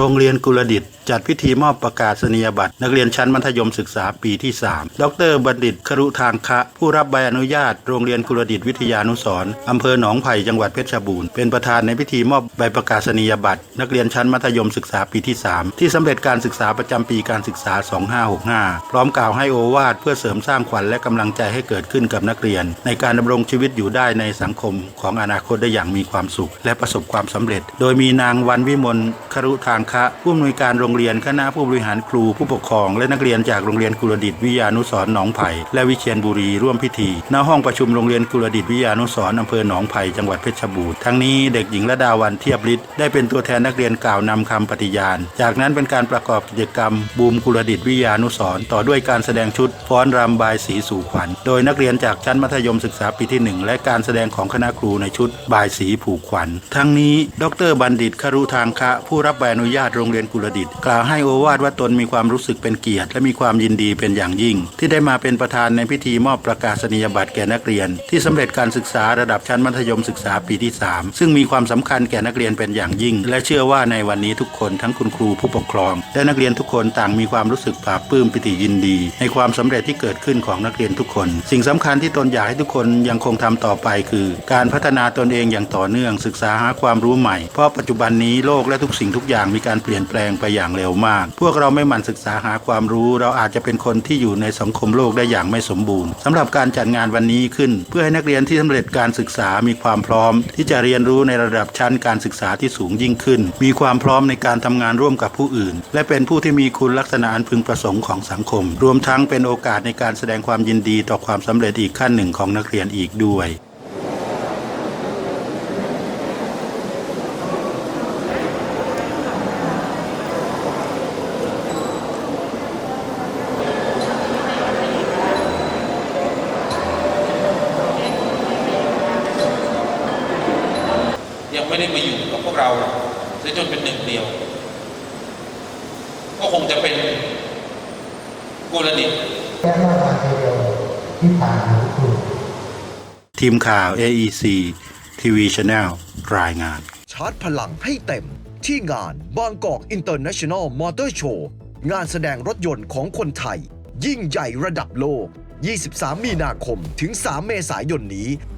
โรงเรียนกุลดิต จัดพิธีมอบประกาศนียบัตร นักเรียนชั้นมัธยมศึกษาปีที่ 3 ดรบัณฑิตครุทางคะ ผู้รับใบอนุญาต โรงเรียนกุลดิตวิทยานุสร์อำเภอหนองไผ่จังหวัดเพชรบูรณ์เป็นประธานในพิธีมอบใบประกาศนียบัตร นักเรียนชั้นมัธยมศึกษาปีที่ 3 ที่สำเร็จการศึกษาประจำปีการศึกษา 2565 พร้อมกล่าวให้โอวาทเพื่อเสริมสร้างขวัญและกำลังใจให้เกิดขึ้นกับนักเรียน ในการดำรงชีวิตอยู่ได้ในสังคมของอนาคตได้อย่างมีความสุข และประสบความสำเร็จ โดยมีนางวันวิมลครุทางคะผู้อำนวยการโรงเรียนคณะผู้บริหารครูผู้ปกครอง และนักเรียนจากโรงเรียนกุลดิตวิทยานุสรหนองไผ่และวิเชียรบุรีร่วมพิธีณห้องประชุมโรงเรียนกุลดิตวิทยานุสรอำเภอหนองไผ่จังหวัดเพชรบูรณ์ทั้งนี้เด็กหญิงระดาวันเทียบฤทธิ์ได้เป็นตัวแทนนักเรียนกล่าวนำคำปฏิญาณ จากนั้นเป็นการประกอบกิจกรรม บูมกุลดิตวิทยานุสรต่อด้วยการแสดงชุดฟ้อนรำบายสีสู่ขวัญ โดยนักเรียนจากชั้นมัธยมศึกษาปีที่หนึ่งและการแสดงของคณะครูในชุดบายสีผูกขวัญ ทั้งนี้ ดรบัณฑิตครุทางคะผู้รับใบอนุญาตโรงเรียนกุลดิต กล่าวให้โอวาทว่าตนมีความรู้สึกเป็นเกียรติ และมีความยินดีเป็นอย่างยิ่ง ที่ได้มาเป็นประธานในพิธีมอบประกาศนียบัตรแก่นักเรียน ที่สำเร็จการศึกษาระดับชั้นมัธยมศึกษาปีที่ 3 ซึ่งมีความสำคัญแก่นักเรียนเป็นอย่างยิ่ง และเชื่อว่าในวันนี้ทุกคนทั้งคุณครูผู้ปกครอง และนักเรียนทุกคนต่างมีความรู้สึกปลาบปลื้มปิติยินดี ในความสำเร็จที่เกิดขึ้นของนักเรียนทุกคน สิ่งสำคัญที่ตนอยากให้ทุกคนยังคงทำต่อไปคือ การพัฒนาตนเองอย่างต่อเนื่องศึกษาหาความรู้ใหม่เพราะปัจจุบันนี้โลกและทุกสิ่งทุกอย่างมีการเปลี่ยนแปลงไปอย่างเร็วมาก พวกเราไม่หมั่นศึกษาหาความรู้ เราอาจจะเป็นคนที่อยู่ในสังคมโลกได้อย่างไม่สมบูรณ์สำหรับการจัดงานวันนี้ขึ้น เพื่อให้นักเรียนที่สำเร็จการศึกษามีความพร้อม ที่จะเรียนรู้ในระดับชั้นการศึกษาที่สูงยิ่งขึ้น มีความพร้อมในการทำงานร่วมกับผู้อื่น และเป็นผู้ที่มีคุณลักษณะอันพึงประสงค์ของสังคม รวมทั้งเป็นโอกาสในการแสดงความยินดีต่อความสำเร็จอีกขั้นหนึ่งของนักเรียนอีกด้วย ไม่ได้มาอยู่กับพวกเราเสียจนเป็นหนึ่งเดียว ก็คงจะเป็นกุลดิตแค่ว่าการเดียวที่ผ่านหูคุณทีมข่าว AEC TV Channel รายงาน ชาร์จพลังให้เต็มที่งานบางกอกอินเตอร์เนชั่นแนลมอเตอร์โชว์งานแสดงรถยนต์ของคนไทย ยิ่งใหญ่ระดับโลก 23 มีนาคมถึง 3 เมษายนนี้